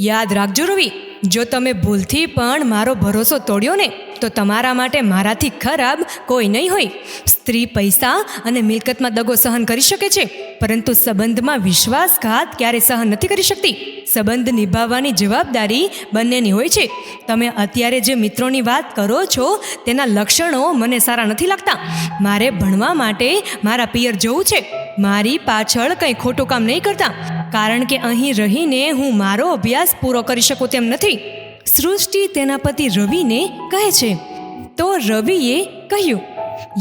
યાદ રાખજો રવિ, જો તમે ભૂલથી પણ મારો ભરોસો તોડ્યો ને, તો તમારા માટે મારાથી ખરાબ કોઈ નહીં હોય. સ્ત્રી પૈસા અને મિલકતમાં દગો સહન કરી શકે છે, પરંતુ સંબંધમાં વિશ્વાસઘાત ક્યારે સહન નથી કરી શકતી. સંબંધ નિભાવવાની જવાબદારી બંનેની હોય છે. તમે અત્યારે જે મિત્રોની વાત કરો છો, તેના લક્ષણો મને સારા નથી લાગતા. મારે ભણવા માટે મારા પિયર જવું છે. મારી પાછળ કંઈ ખોટું કામ નહીં કરતા. કારણ કે અહીં રહીને હું મારો અભ્યાસ પૂરો કરી શકું તેમ નથી. સૃષ્ટિ તેના પતિ રવિને કહે છે, તો રવિએ કહ્યું,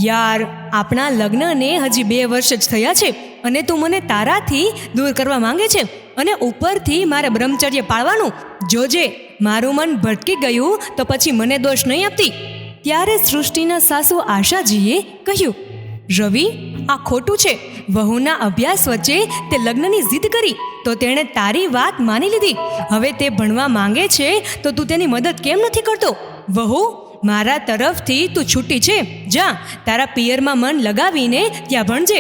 યાર, આપણા લગ્નને હજી બે વર્ષ જ થયા છે અને તું મને તારાથી દૂર કરવા માંગે છે અને ઉપરથી મારે બ્રહ્મચર્ય પાળવાનું. જોજે મારું મન ભટકી ગયું, તો પછી મને દોષ નહીં આપતી. ત્યારે સૃષ્ટિના સાસુ આશાજીએ કહ્યું, રવિ આ ખોટું છે. વહુના અભ્યાસ વચ્ચે તે લગ્નની જીદ કરી, તો તેણે તારી વાત માની લીધી. હવે તે ભણવા માંગે છે, તો તું તેની મદદ કેમ નથી કરતો? વહુ, મારા તરફથી તું છૂટી છે. જા, તારા પિયરમાં મન લગાવીને ત્યાં ભણજે.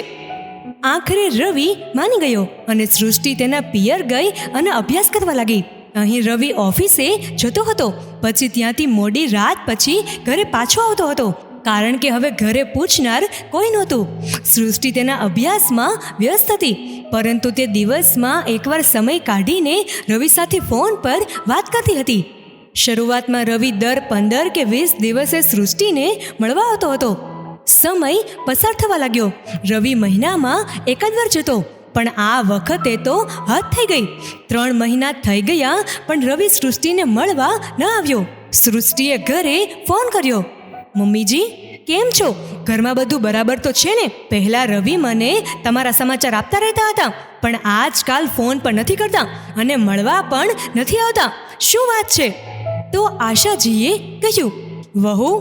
આખરે રવિ માની ગયો અને સૃષ્ટિ તેના પિયર ગઈ અને અભ્યાસ કરવા લાગી. અહીં રવિ ઓફિસે જતો હતો, પછી ત્યાંથી મોડી રાત પછી ઘરે પાછો આવતો હતો. કારણ કે હવે ઘરે પૂછનાર કોઈ નહોતું. સૃષ્ટિ તેના અભ્યાસમાં વ્યસ્ત હતી, પરંતુ તે દિવસમાં એકવાર સમય કાઢીને રવિ સાથે ફોન પર વાત કરતી હતી. શરૂઆતમાં રવિ દર પંદર કે વીસ દિવસે સૃષ્ટિને મળવા આવતો હતો. સમય પસાર થવા લાગ્યો. રવિ મહિનામાં એકાદ વાર જતો, પણ આ વખતે તો હદ થઈ ગઈ. ત્રણ મહિના થઈ ગયા, પણ રવિ સૃષ્ટિને મળવા ન આવ્યો. સૃષ્ટિએ ઘરે ફોન કર્યો. મમ્મીજી, કેમ છો? ઘરમાં બધું બરાબર તો છે ને? પહેલા રવિ મને તમારા સમાચાર આપતા રહેતા હતા, પણ આજકાલ ફોન પણ નથી કરતા અને મળવા પણ નથી આવતા. શું વાત છે? તો આશાજીએ કહ્યું, વહુ,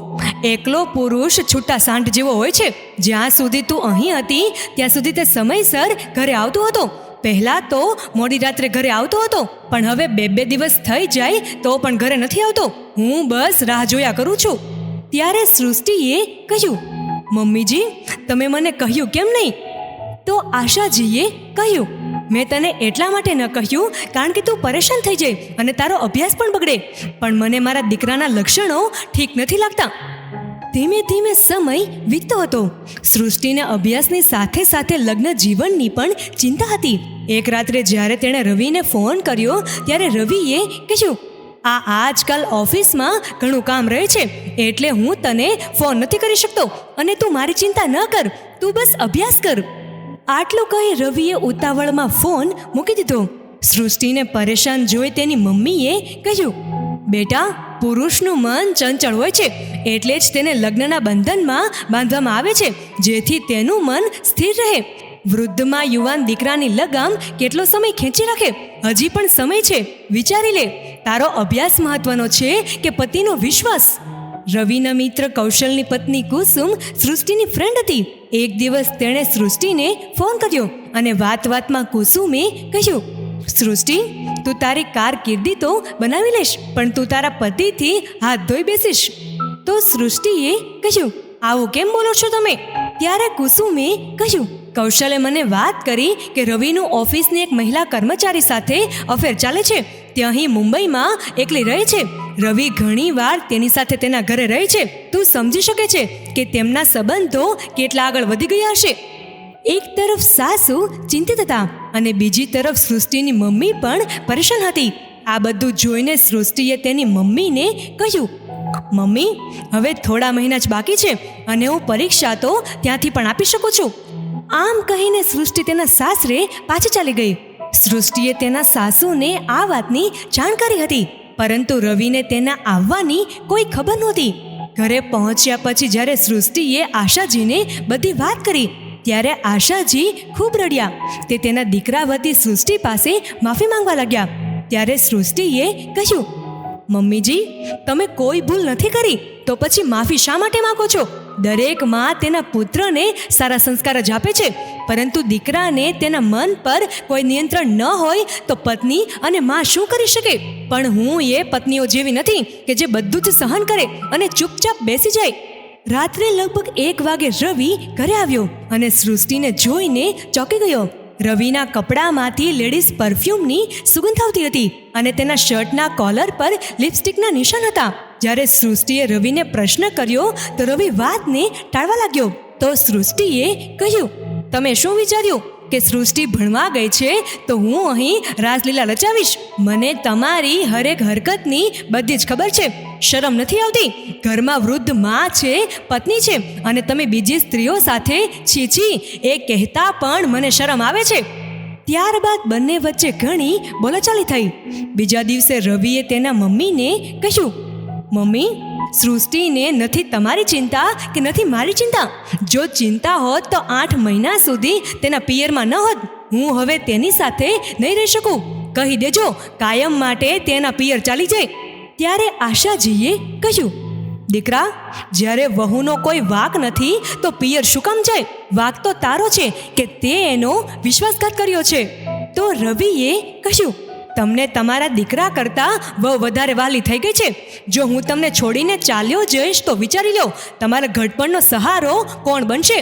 એકલો પુરુષ છૂટા સાંઠ જેવો હોય છે. જ્યાં સુધી તું અહીં હતી, ત્યાં સુધી તે સમયસર ઘરે આવતો હતો. પહેલાં તો મોડી રાત્રે ઘરે આવતો હતો, પણ હવે બે બે દિવસ થઈ જાય તો પણ ઘરે નથી આવતો. હું બસ રાહ જોયા કરું છું. ત્યારે સૃષ્ટિએ કહ્યું, મમ્મીજી, તમે મને કહ્યું કેમ નહીં? તો આશાજીએ કહ્યું, મેં તને એટલા માટે ન કહ્યું, કારણ કે તું પરેશાન થઈ જાય અને તારો અભ્યાસ પણ બગડે. પણ મને મારા દીકરાના લક્ષણો ઠીક નથી લાગતા. ધીમે ધીમે સમય વીતતો હતો. સૃષ્ટિને અભ્યાસની સાથે સાથે લગ્ન જીવનની પણ ચિંતા હતી. એક રાત્રે જ્યારે તેણે રવિને ફોન કર્યો, ત્યારે રવિએ કહ્યું આ આજકાલ ઓફિસમાં ઘણું કામ રહે છે. એટલે હું તને ફોન નથી કરી શકતો. અને તું મારી ચિંતા ન કર. તું બસ અભ્યાસ કર. આટલું કહી રવિએ ઉતાવળમાં ફોન મૂકી દીધો. સૃષ્ટિને પરેશાન જોઈ તેની મમ્મીએ કહ્યું, બેટા, પુરુષનું મન ચંચળ હોય છે. એટલે જ તેને લગ્નના બંધનમાં બાંધવામાં આવે છે. જેથી તેનું મન સ્થિર રહે. વૃદ્ધમાં યુવાન દીકરાની લગામ કેટલો સમય ખેંચી રાખે? હજી પણ સમય છે. વિચારી લે. તારો અભ્યાસ મહત્વનો છે કે પતિનો વિશ્વાસ? રવિના મિત્ર કૌશલની પત્ની કુસુમ સૃષ્ટિની ફ્રેન્ડ હતી. એક દિવસ તેણે સૃષ્ટિને ફોન કર્યો અને વાત વાતમાં કુસુમે કહ્યું, સૃષ્ટિ, તું તારી કારકિર્દી તો બનાવી લઈશ પણ તું તારા પતિથી હાથ ધોઈ બેસીશ. તો સૃષ્ટિએ કહ્યું, આવું કેમ બોલો છો તમે? ત્યારે કુસુમે કહ્યું કૌશલે મને વાત કરી કે રવિનું ઓફિસની એક મહિલા કર્મચારી સાથે અફેર ચાલે છે. તે અહીં મુંબઈમાં એકલી રહે છે. રવિ ઘણીવાર તેની સાથે તેના ઘરે રહે છે. તું સમજી શકે છે કે તેમના સંબંધો કેટલા આગળ વધી ગયા હશે. એક તરફ સાસુ ચિંતિત હતા અને બીજી તરફ સૃષ્ટિની મમ્મી પણ પરેશાન હતી. આ બધું જોઈને સૃષ્ટિએ તેની મમ્મીને કહ્યું, મમ્મી, હવે થોડા મહિના જ બાકી છે અને હું પરીક્ષા તો ત્યાંથી પણ આપી શકું છું. આમ કહીને સૃષ્ટિ તેના સાસરે પાછી ચાલી ગઈ. સૃષ્ટિએ તેના સાસુને આ વાતની જાણકારી હતી, પરંતુ રવિને તેના આવવાની કોઈ ખબર નહોતી. ઘરે પહોંચ્યા પછી જ્યારે સૃષ્ટિએ આશાજીને બધી વાત કરી, ત્યારે આશાજી ખૂબ રડ્યા. તે તેના દીકરા વતી સૃષ્ટિ પાસે માફી માંગવા લાગ્યા. ત્યારે સૃષ્ટિએ કહ્યું, મમ્મીજી, તમે કોઈ ભૂલ નથી કરી, તો પછી માફી શા માટે માંગો છો? દરેકમાં તેના પુત્રને સારા સંસ્કાર જ આપે છે. પરંતુ દીકરાને તેના મન પર કોઈ નિયંત્રણ ન હોય તો પત્ની અને માં શું કરી શકે? પણ હું એ પત્નીઓ જેવી નથી કે જે બધું જ સહન કરે અને ચૂપચાપ બેસી જાય. રાત્રે લગભગ એક વાગે રવિ ઘરે આવ્યો અને સૃષ્ટિને જોઈને ચોંકી ગયો. રવિના કપડામાંથી લેડીઝ પરફ્યુમની સુગંધ આવતી હતી અને તેના શર્ટના કોલર પર લિપસ્ટિકના નિશાન હતા. જ્યારે સૃષ્ટિએ રવિને પ્રશ્ન કર્યો, તો રવિ વાતને ટાળવા લાગ્યો. તો સૃષ્ટિએ કહ્યું, તમે શું વિચાર્યું? કે સૃષ્ટિ ભણવા ગઈ છે, તો હું અહીં રાસલીલા રચાવીશ. મને તમારી હરેક હરકતની બધી જ ખબર છે. શરમ નથી આવતી. ઘરમાં વૃદ્ધમાં છે, પત્ની છે, અને તમે બીજી સ્ત્રીઓ સાથે છીછી એ કહેતા પણ મને શરમ આવે છે. ત્યારબાદ બંને વચ્ચે ઘણી બોલાચાલી થઈ. બીજા દિવસે રવિએ તેના મમ્મીને કહ્યું મમ્મી, સૃષ્ટિને નથી તમારી ચિંતા કે નથી મારી ચિંતા? જો ચિંતા હોત તો આઠ મહિના સુધી તેના પિયરમાં ન હોત. હું હવે તેની સાથે નહીં રહી શકું. કહી દેજો, કાયમ માટે તેના પિયર ચાલી જાય. ત્યારે આશાજીએ કહ્યું, દીકરા, જ્યારે વહુનો કોઈ વાક નથી તો પિયર શું કામ જાય? વાક તો તારો છે કે તે એનો વિશ્વાસઘાત કર્યો છે. તો રવિએ કહ્યું તમને તમારા દીકરા કરતાં વહુ વધારે વાલી થઈ ગઈ છે. જો હું તમને છોડીને ચાલ્યો જઈશ તો વિચારી લો, તમારા ઘડપણનો સહારો કોણ બનશે?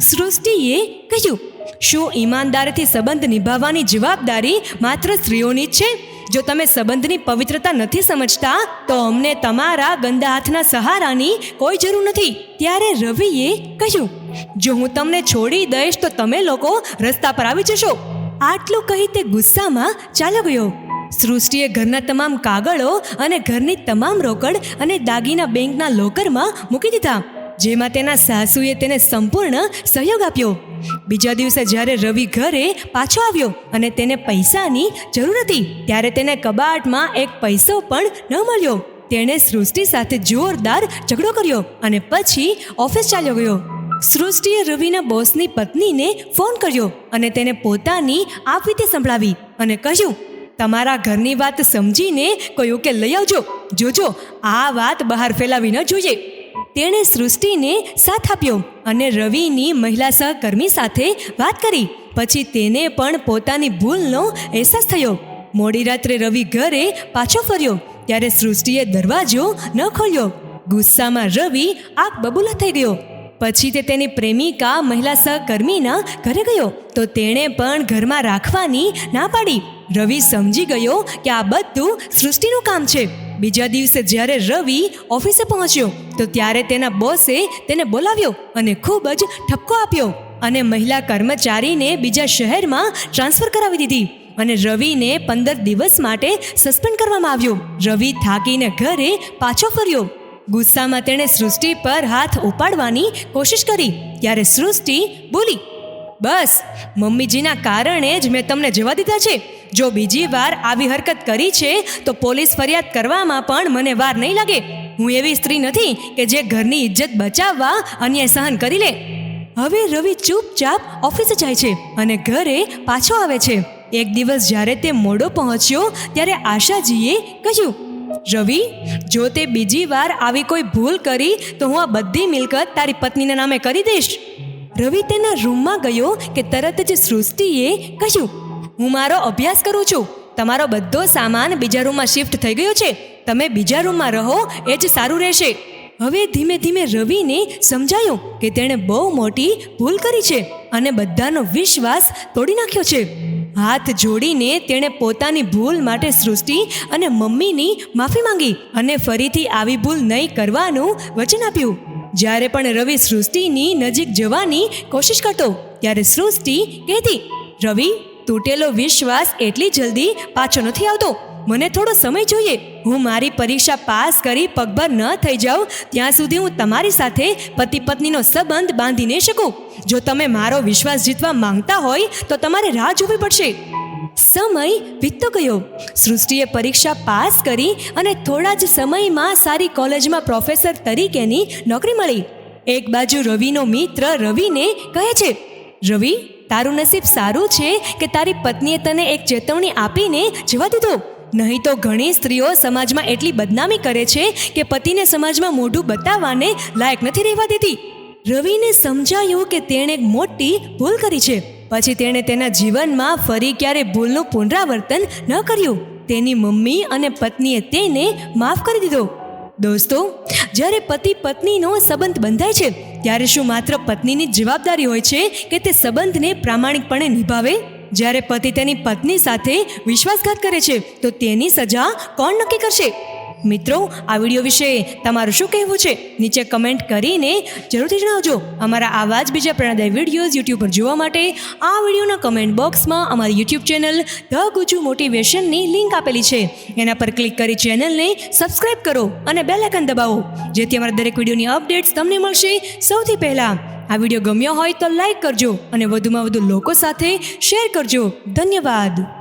સૃષ્ટિએ કહ્યું, શું ઈમાનદારીથી સંબંધ નિભાવવાની જવાબદારી માત્ર સ્ત્રીઓની જ છે? જો તમે સંબંધની પવિત્રતા નથી સમજતા, તો અમને તમારા ગંદા હાથના સહારાની કોઈ જરૂર નથી. ત્યારે રવિએ કહ્યું, જો હું તમને છોડી દઈશ તો તમે લોકો રસ્તા પર આવી જશો. આટલું કહી તે ગુસ્સામાં ચાલ્યો ગયો. સૃષ્ટિએ ઘરના તમામ કાગળો અને ઘરની તમામ રોકડ અને દાગીના બેંકના લોકરમાં મૂકી દીધા, જેમાં તેના સાસુએ તેને સંપૂર્ણ સહયોગ આપ્યો. બીજા દિવસે જ્યારે રવિ ઘરે પાછો આવ્યો અને તેને પૈસાની જરૂર હતી, ત્યારે તેને કબાટમાં એક પૈસો પણ ન મળ્યો. તેણે સૃષ્ટિ સાથે જોરદાર ઝઘડો કર્યો અને પછી ઓફિસ ચાલ્યો ગયો. સૃષ્ટિએ રવિના બોસની પત્નીને ફોન કર્યો અને તેને પોતાની આપવીતે સંભળાવી અને કહ્યું, તમારા ઘરની વાત સમજીને કોઈ ઉકેલ લઈ આવજો. જોજો, આ વાત બહાર ફેલાવી ન જોઈએ. તેણે સૃષ્ટિને સાથ આપ્યો અને રવિની મહિલા સહકર્મી સાથે વાત કરી. પછી તેને પણ પોતાની ભૂલનો અહેસાસ થયો. મોડી રાત્રે રવિ ઘરે પાછો ફર્યો, ત્યારે સૃષ્ટિએ દરવાજો ન ખોલ્યો. ગુસ્સામાં રવિ આગ બબૂલા થઈ ગયો. પછી તે તેની પ્રેમિકા મહિલા સહકર્મીના ઘરે ગયો. તો તેણે પણ ઘરમાં રાખવાની ના પાડી. રવિ સમજી ગયો કે આ બધું સૃષ્ટિનું કામ છે. બીજા દિવસે જ્યારે રવિ ઓફિસે પહોંચ્યો, તો ત્યારે તેના બોસે તેને બોલાવ્યો અને ખૂબ જ ઠપકો આપ્યો અને મહિલા કર્મચારીને બીજા શહેરમાં ટ્રાન્સફર કરાવી દીધી અને રવિને પંદર દિવસ માટે સસ્પેન્ડ કરવામાં આવ્યો. રવિ થાકીને ઘરે પાછો ફર્યો. ગુસ્સામાં તેણે સૃષ્ટિ પર હાથ ઉપાડવાની કોશિશ કરી. ત્યારે સૃષ્ટિ બોલી, બસ, મમ્મીજીના કારણે જ મેં તમને જવા દીધા છે. જો બીજી વાર આવી હરકત કરી છે, તો પોલીસ ફરિયાદ કરવામાં પણ મને વાર નહીં લાગે. હું એવી સ્ત્રી નથી કે જે ઘરની ઇજ્જત બચાવવા અન્યાય સહન કરી લે. હવે રવિ ચૂપચાપ ઓફિસે જાય છે અને ઘરે પાછો આવે છે. એક દિવસ જ્યારે તે મોડો પહોંચ્યો, ત્યારે આશાજીએ કહ્યું રવિ, જો તે બીજી વાર આવી કોઈ ભૂલ કરી, તો હું આ બધી મિલકત તારી પત્નીના નામે કરી દઈશ. રવિ તેના રૂમમાં ગયો કે તરત જ સૃષ્ટિએ કહ્યું, હું મારો અભ્યાસ કરું છું. તમારો બધો સામાન બીજા રૂમમાં શિફ્ટ થઈ ગયો છે. તમે બીજા રૂમમાં રહો, એ જ સારું રહેશે. હવે ધીમે ધીમે રવિને સમજાયું કે તેણે બહુ મોટી ભૂલ કરી છે અને બધાનો વિશ્વાસ તોડી નાખ્યો છે. હાથ જોડીને તેણે પોતાની ભૂલ માટે સૃષ્ટિ અને મમ્મીની માફી માંગી અને ફરીથી આવી ભૂલ નહીં કરવાનું વચન આપ્યું. જ્યારે પણ રવિ સૃષ્ટિની નજીક જવાની કોશિશ કરતો, ત્યારે સૃષ્ટિ કહેતી, રવિ, તૂટેલો વિશ્વાસ એટલી જલ્દી પાછો નથી આવતો. મને થોડો સમય જોઈએ. હું મારી પરીક્ષા પાસ કરી પગભર ન થઈ જાઉં, ત્યાં સુધી હું તમારી સાથે પતિ પત્નીનો સંબંધ બાંધીને શકું. જો તમે મારો વિશ્વાસ જીતવા માંગતા હોય, તો તમારે રાહ જોવી પડશે. સમય વીતતો ગયો. સૃષ્ટિએ પરીક્ષા પાસ કરી અને થોડા જ સમયમાં સારી કોલેજમાં પ્રોફેસર તરીકેની નોકરી મળી. એક બાજુ રવિનો મિત્ર રવિને કહે છે, રવિ, તારું નસીબ સારું છે કે તારી પત્નીએ તને એક ચેતવણી આપીને જવા દીધો. નહીં તો ઘણી સ્ત્રીઓ સમાજમાં એટલી બદનામી કરે છે કે પતિને સમાજમાં મોઢું બતાવવાને લાયક નથી રહેવા દેતી. રવિને સમજાયું કે તેણે એક મોટી ભૂલ કરી છે. પછી તેણે તેના જીવનમાં ફરી ક્યારે ભૂલનું પુનરાવર્તન ન કર્યું. તેની મમ્મી અને પત્નીએ તેને માફ કરી દીધો. દોસ્તો, જ્યારે પતિ પત્નીનો સંબંધ બંધાય છે, ત્યારે શું માત્ર પત્નીની જવાબદારી હોય છે કે તે સંબંધને પ્રામાણિકપણે નિભાવે? જ્યારે પતિ તેની પત્ની સાથે વિશ્વાસઘાત કરે છે, તો તેની સજા કોણ નક્કી કરશે? મિત્રો, આ વીડિયો વિશે તમારું શું કહેવું છે? નીચે કમેન્ટ કરીને જરૂરથી જણાવજો. અમારા આવા જ બીજા પ્રેરણાદાયી વિડીયોઝ યુટ્યુબ પર જોવા માટે આ વિડીયોના કમેન્ટ બોક્સમાં અમારી યુટ્યુબ ચેનલ ધ ગુજુ મોટિવેશનની લિંક આપેલી છે. એના પર ક્લિક કરી ચેનલને સબસ્ક્રાઇબ કરો અને બેલ આઇકન દબાવો, જેથી અમારા દરેક વિડીયોની અપડેટ્સ તમને મળશે સૌથી પહેલાં. આ વીડિયો ગમ્યો હોય તો લાઈક કરજો અને વધુમાં વધુ લોકો સાથે શેર કરજો. ધન્યવાદ.